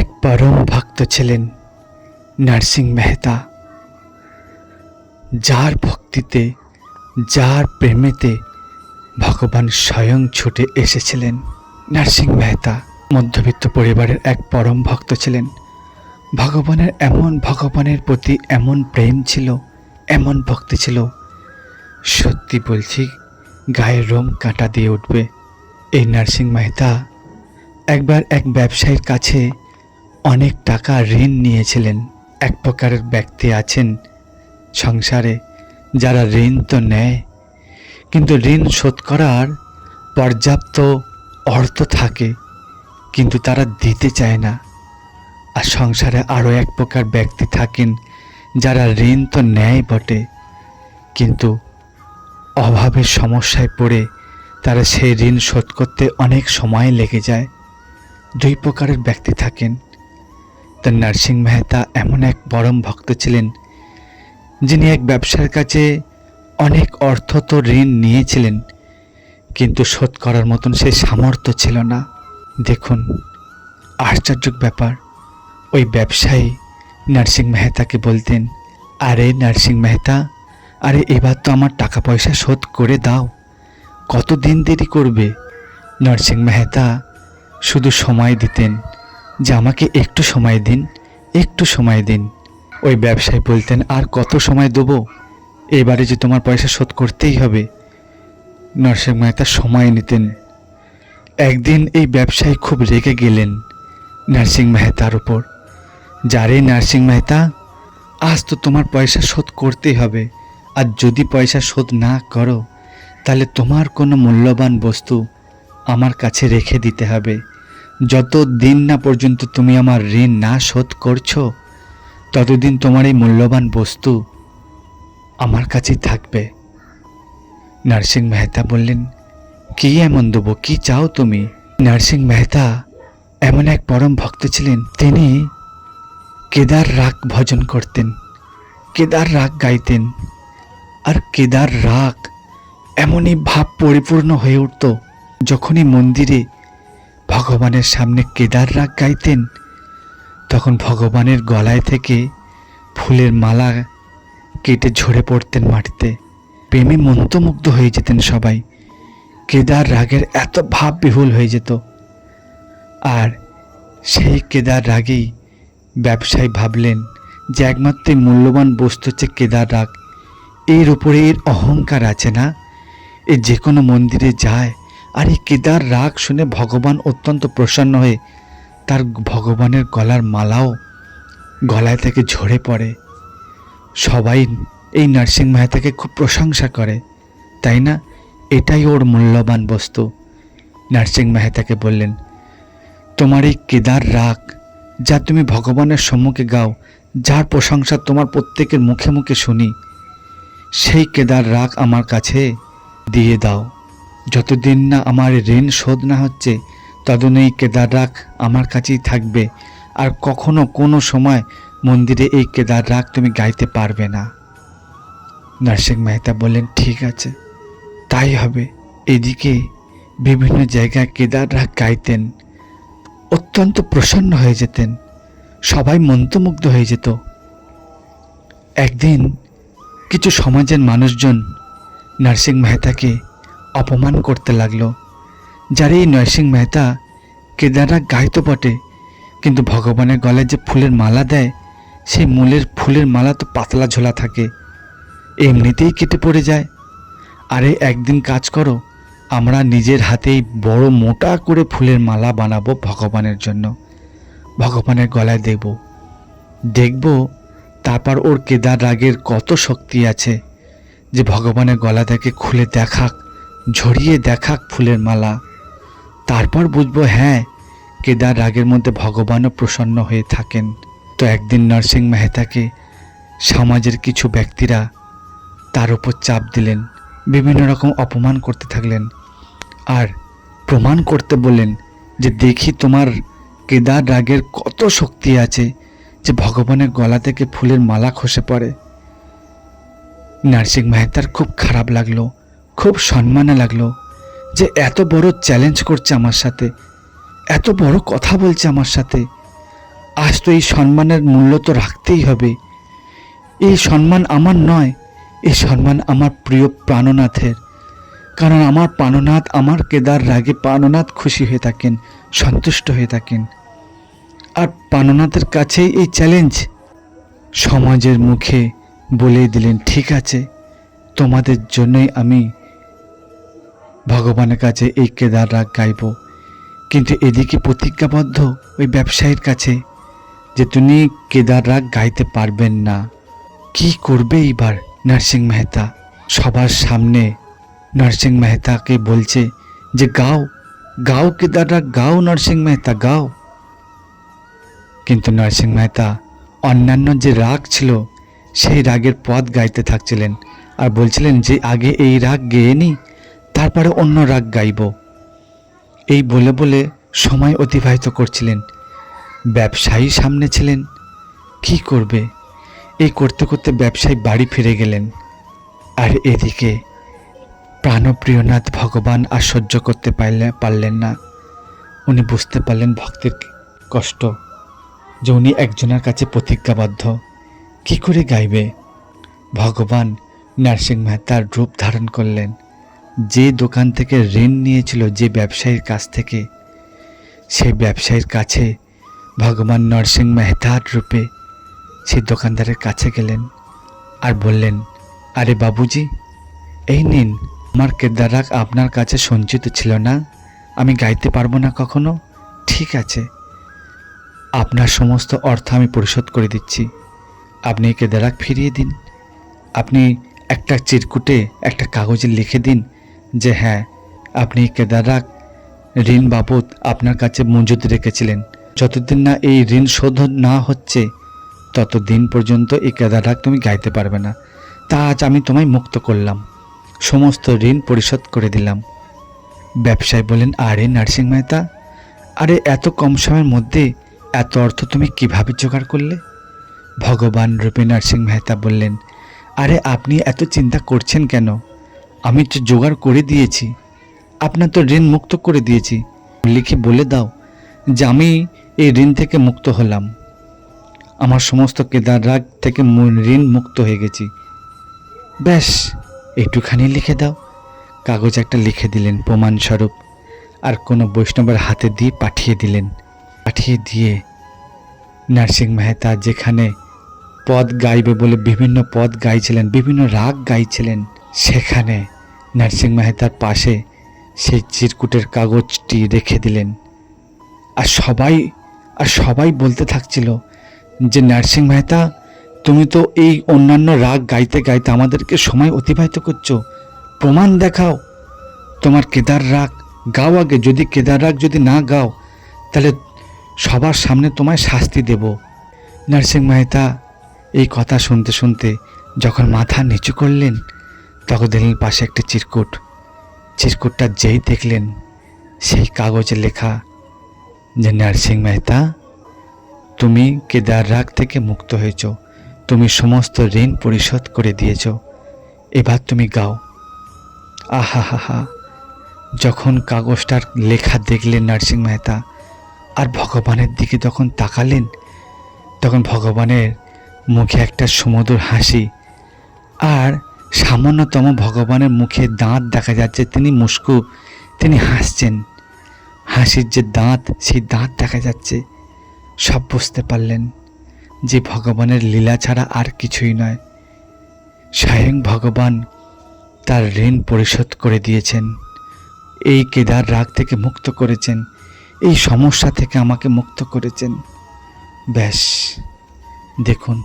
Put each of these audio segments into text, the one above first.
এক পরম ভক্ত ছিলেন নার্সিং মেহতা। যার ভক্তিতে, যার প্রেমেতে ভগবান স্বয়ং ছুটে এসেছিলেন নার্সিং মেহতা। মধ্যবিত্ত পরিবারের এক পরম ভক্ত ছিলেন ভগবানের এমন, ভগবানের প্রতি এমন প্রেম ছিল, এমন ভক্তি ছিল। সত্যি বলছি গায়ের রোম কাঁটা দিয়ে উঠবে। এই নার্সিং মেহতা একবার এক ব্যবসায়ীর কাছে অনেক টাকা ঋণ নিয়েছিলেন। এক প্রকারের ব্যক্তি আছেন সংসারে, যারা ঋণ তো নেয়, কিন্তু ঋণ শোধ করার পর্যাপ্ত অর্থ থাকে, কিন্তু তারা দিতে চায় না। আর সংসারে আরও এক প্রকার ব্যক্তি থাকেন, যারা ঋণ তো নেয় বটে, কিন্তু অভাবের সমস্যায় পড়ে তারা সেই ঋণ শোধ করতে অনেক সময় লেগে যায়। দুই প্রকারের ব্যক্তি থাকেন। তা নরসিং মেহতা এমন এক পরম ভক্ত ছিলেন, যিনি এক ব্যবসার কাছে অনেক অর্থ তো ঋণ নিয়েছিলেন, কিন্তু শোধ করার মতন সেই সামর্থ্য ছিল না। দেখুন আশ্চর্য ব্যাপার, ওই ব্যবসায়ী নার্সিং মেহতাকে বলতেন, আরে নার্সিং মেহতা, আরে এবার তো আমার টাকা পয়সা শোধ করে দাও। কত দিন দেরি করবে? নার্সিং মেহতা শুধু সময় দিতেন যে আমাকে একটু সময় দিন, একটু সময় দিন। ওই ব্যবসায়ী বলতেন, আর কত সময় দেবো? এবারে যে তোমার পয়সা শোধ করতেই হবে। নরসিং মেহতা সময় নিতেন। একদিন এই ব্যবসায়ী খুব রেগে গেলেন নার্সিং মেহতার উপর। যারে নার্সিং মেহতা, আজ তো তোমার পয়সা শোধ করতেই হবে। আর যদি পয়সা শোধ না করো, তাহলে তোমার কোনো মূল্যবান বস্তু আমার কাছে রেখে দিতে হবে। যত দিন না পর্যন্ত তুমি আমার ঋণ না শোধ করছ, ততদিন তোমার এই মূল্যবান বস্তু আমার কাছেই থাকবে। নার্সিং মেহতা বললেন, কি এমন দেবো কি চাও তুমি? নার্সিং মেহতা এমন এক পরম ভক্ত ছিলেন, তিনি কেদার রাগ ভজন করতেন, কেদার রাগ গাইতেন, আর কেদার রাগ এমনই ভাব পরিপূর্ণ হয়ে উঠত, যখনই মন্দিরে ভগবানের সামনে কেদার রাগ গাইতেন, তখন ভগবানের গলায় থেকে ফুলের মালা কেটে ঝরে পড়তেন মাটিতে। প্রেমে মন্ত্রমুগ্ধ হয়ে যেতেন সবাই। কেদার রাগের এত ভাব বিহুল হয়ে যেত। আর সেই কেদার রাগেই ব্যবসায়ী ভাবলেন যে একমাত্র মূল্যবান বস্তু হচ্ছে কেদার রাগ। এর উপরে এর অহংকার আছে না? এ যে কোনো মন্দিরে যায় আর এই কেদার রাগ শুনে ভগবান অত্যন্ত প্রসন্ন হয়ে তার ভগবানের গলার মালাও গলায় থেকে ঝরে পড়ে। সবাই এই নার্সিং মেহতাকে খুব প্রশংসা করে, তাই না? এটাই ওর মূল্যবান বস্তু। নার্সিং মেহতাকে বললেন, তোমার এই কেদার রাগ যা তুমি ভগবানের সম্মুখে গাও, যার প্রশংসা তোমার প্রত্যেকের মুখে মুখে শুনি, সেই কেদার রাগ আমার কাছে দিয়ে দাও। যতদিন না আমার ঋণ শোধ না হচ্ছে ততদিন এই কেদার রাগ আমার কাছেই থাকবে। আর কখনো কোনো সময় মন্দিরে এই কেদার রাগ তুমি গাইতে পারবে না। নার্সিং মেহতা বললেন, ঠিক আছে, তাই হবে। এদিকে বিভিন্ন জায়গায় কেদার রাগ গাইতেন, অত্যন্ত প্রসন্ন হয়ে যেতেন, সবাই মন্ত্রমুগ্ধ হয়ে যেত। একদিন কিছু সমাজের মানুষজন নার্সিং মেহতাকে অপমান করতে লাগল। যার এই নরসিং মেহতা কেদাররা গাইতো বটে, কিন্তু ভগবানের গলায় যে ফুলের মালা দেয়, সেই মূলের ফুলের মালা তো পাতলা ঝোলা থাকে। এমনিতেই কেটে পড়ে যায়। আরে একদিন কাজ করো, আমরা নিজের হাতেই বড় মোটা করে ফুলের মালা বানাবো ভগবানের জন্য। ভগবানের গলায় দেব দেখব, তারপর ওর কেদার রাগের কত শক্তি আছে যে ভগবানের গলা থেকে খুলে দেখাক ঝরিয়ে দেখাক ফুলের মালা। তারপর বুঝব হ্যাঁ কেদার রাগের মধ্যে ভগবানও প্রসন্ন হয়ে থাকেন। তো একদিন নরসিং মেহতাকে, সমাজের কিছু ব্যক্তিরা তার উপর চাপ দিলেন, বিভিন্ন রকম অপমান করতে থাকলেন আর প্রমাণ করতে বললেন যে দেখি তোমার কেদার রাগের কত শক্তি আছে যে ভগবানের গলা থেকে ফুলের মালা খসে পড়ে। নার্সিং মেহতার খুব খারাপ লাগল। খুব সম্মানে লাগল যে এত বড় চ্যালেঞ্জ করছে আমার সাথে, এত বড় কথা বলছে আমার সাথে। আজ তো এই সম্মানের মূল্য তো রাখতেই হবে। এই সম্মান আমার নয়, এই সম্মান আমার প্রিয় প্রাণনাথের। কারণ আমার প্রাণনাথ আমার কেদার রাগে প্রাণনাথ খুশি হয়ে থাকেন, সন্তুষ্ট হয়ে থাকেন। আর প্রাণনাথের কাছেই এই চ্যালেঞ্জ সমাজের মুখে বলে দিলেন, ঠিক আছে, তোমাদের জন্যই আমি ভগবানের কাছে এই কেদার রাগ গাইব। কিন্তু এদিকে প্রতিজ্ঞাবদ্ধ ওই ব্যবসায়ীর কাছে যে তুমি কেদার রাগ গাইতে পারবেন না। কি করবে এইবার নরসিং মেহতা? সবার সামনে নরসিং মেহতাকে বলছে যে, গাও গাও কেদার রাগ, গাও নরসিং মেহতা, গাও। কিন্তু নরসিং মেহতা অন্যান্য যে রাগ ছিল, সেই রাগের পদ গাইতে থাকছিলেন আর বলছিলেন যে, আগে এই রাগ গেয়ে নি তারপরে অন্য রাগ গাইব। এই বলে বলে সময় অতিবাহিত করছিলেন। ব্যবসায়ী সামনে ছিলেন। কি করবে? এই করতে করতে ব্যবসায়ী বাড়ি ফিরে গেলেন। আর এদিকে প্রাণপ্রিয়নাথ ভগবান আর সহ্য করতে পারলে পারলেন না। উনি বুঝতে পারলেন ভক্তের কষ্ট যে উনি একজনের কাছে প্রতিজ্ঞাবদ্ধ। কি করে গাইবে? ভগবান নরসিং মেহতার রূপ ধারণ করলেন। যে দোকান থেকে ঋণ নিয়েছিল যে ব্যবসায়ীর কাছ থেকে সে ব্যবসায়ীর কাছে ভগবান নরসিং মেহতার রূপে সে দোকানদারের কাছে গেলেন আর বললেন, আরে বাবুজি, এই নিন, আমার কেদারাক আপনার কাছে সঞ্চিত ছিল না, আমি গাইতে পারব না কখনো? ঠিক আছে, আপনার সমস্ত অর্থ আমি পরিশোধ করে দিচ্ছি। আপনি কেদারাক ফিরিয়ে দিন। আপনি একটা চিরকুটে একটা কাগজে লিখে দিন যে হ্যাঁ আপনি কেদারাক ঋণ বাবদ আপনার কাছে মজুদ রেখেছিলেন। যতদিন না এই ঋণ শোধ না হচ্ছে, ততদিন পর্যন্ত এই কেদারাক তুমি গাইতে পারবে না। তা আজ আমি তোমায় মুক্ত করলাম। সমস্ত ঋণ পরিশোধ করে দিলাম। ব্যবসায়ী বলেন আরে নার্সিং মেহতা, আরে এত কম সময়ের মধ্যে এত অর্থ তুমি কীভাবে জোগাড় করলে? ভগবান রূপে নার্সিং মেহতা বললেন, আরে আপনি এত চিন্তা করছেন কেন? আমি তো জোগাড় করে দিয়েছি। আপনার তো ঋণ মুক্ত করে দিয়েছি। লিখে বলে দাও যে আমি এই ঋণ থেকে মুক্ত হলাম। আমার সমস্ত কেদার রাগ থেকে ঋণ মুক্ত হয়ে গেছি। ব্যাস, একটুখানি লিখে দাও। কাগজ একটা লিখে দিলেন প্রমাণস্বরূপ। আর কোনো বৈষ্ণবের হাতে দিয়ে পাঠিয়ে দিলেন। পাঠিয়ে দিয়ে নার্সিং মেহতা যেখানে পদ গাইবে বলে বিভিন্ন পদ গাইছিলেন, বিভিন্ন রাগ গাইছিলেন, সেখানে নার্সিং মেহতার পাশে সেই চিরকুটের কাগজটি রেখে দিলেন। আর সবাই আর সবাই বলতে থাকছিল যে নার্সিং মেহতা তুমি তো এই অন্যান্য রাগ গাইতে গাইতে আমাদেরকে সময় অতিবাহিত করছ। প্রমাণ দেখাও। তোমার কেদার রাগ গাও আগে। যদি কেদার রাগ যদি না গাও, তাহলে সবার সামনে তোমায় শাস্তি দেব। নার্সিং মেহতা এই কথা শুনতে শুনতে যখন মাথা নিচু করলেন তখন দেখলেন পাশে একটা চিরকুট। চিরকুটটা যেই দেখলেন, সেই কাগজে লেখা যে, নার্সিং মেহতা, তুমি কেদার রাগ থেকে মুক্ত হয়েছ। তুমি সমস্ত ঋণ পরিশোধ করে দিয়েছ। এবার তুমি গাও। আহা হা হা যখন কাগজটার লেখা দেখলেন নার্সিং মেহতা, আর ভগবানের দিকে যখন তাকালেন, তখন ভগবানের মুখে একটা সুমধুর হাসি, আর সামান্যতম ভগবানের মুখে দাঁত দেখা যাচ্ছে, তিনি মুস্কু, তিনি হাসছেন। হাসির যে দাঁত, সেই দাঁত দেখা যাচ্ছে। সব বুঝতে পারলেন যে ভগবানের লীলা ছাড়া আর কিছুই নয়। স্বয়ং ভগবান তার ঋণ পরিশোধ করে দিয়েছেন। এই কেদার রাগ থেকে মুক্ত করেছেন। এই সমস্যা থেকে আমাকে মুক্ত করেছেন। ব্যাস, দেখুন,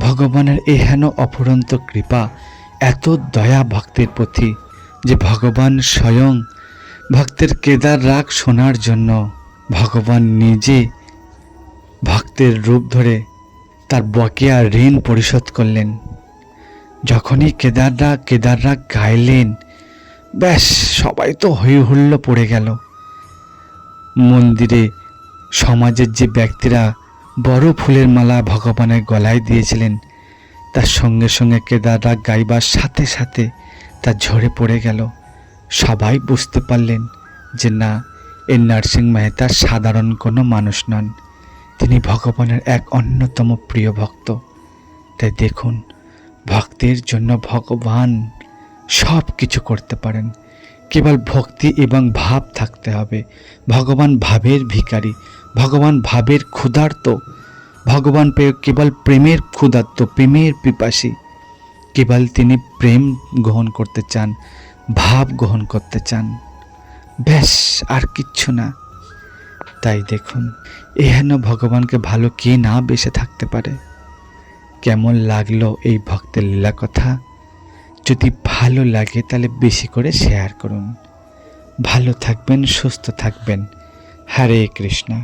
ভগবানের এহেন অফুরন্ত কৃপা এত দয়া ভক্তের প্রতি যে ভগবান স্বয়ং ভক্তের কেদার রাগ শোনার জন্য ভগবান নিজে ভক্তের রূপ ধরে তার বকেয়া ঋণ পরিশোধ করলেন। যখনই কেদাররা কেদাররা গাইলেন, ব্যাস, সবাই তো হই হুল্লো পড়ে গেল। মন্দিরে সমাজের যে ব্যক্তিরা বড় ফুলের মালা ভগবানের গলায় দিয়েছিলেন তার সঙ্গে সঙ্গে কেদাররা গাইবার সাথে সাথে তা ঝরে পড়ে গেল। সবাই বুঝতে পারলেন যে না এই নার্সিং মেহতা সাধারণ কোনো মানুষ নন। তিনি ভগবানের এক অন্যতম প্রিয় ভক্ত। তাই দেখুন, ভক্তের জন্য ভগবান সব কিছু করতে পারেন। কেবল ভক্তি এবং ভাব থাকতে হবে। ভগবান ভাবের ভিখারি, ভগবান ভাবের ক্ষুধার্ত ভগবান কেবল প্রেমের ক্ষুধার্ত, প্রেমের পিপাসী। কেবল তিনি প্রেম গ্রহণ করতে চান, ভাব গ্রহণ করতে চান। ব্যাস, আর কিচ্ছু না। তাই দেখুন এহেন ভগবানকে ভালো কে না বেসে থাকতে পারে। কেমন লাগল এই ভক্তের লীলা কথা? যদি ভালো লাগে তাহলে বেশি করে শেয়ার করুন। ভালো থাকবেন, সুস্থ থাকবেন। হরে কৃষ্ণ।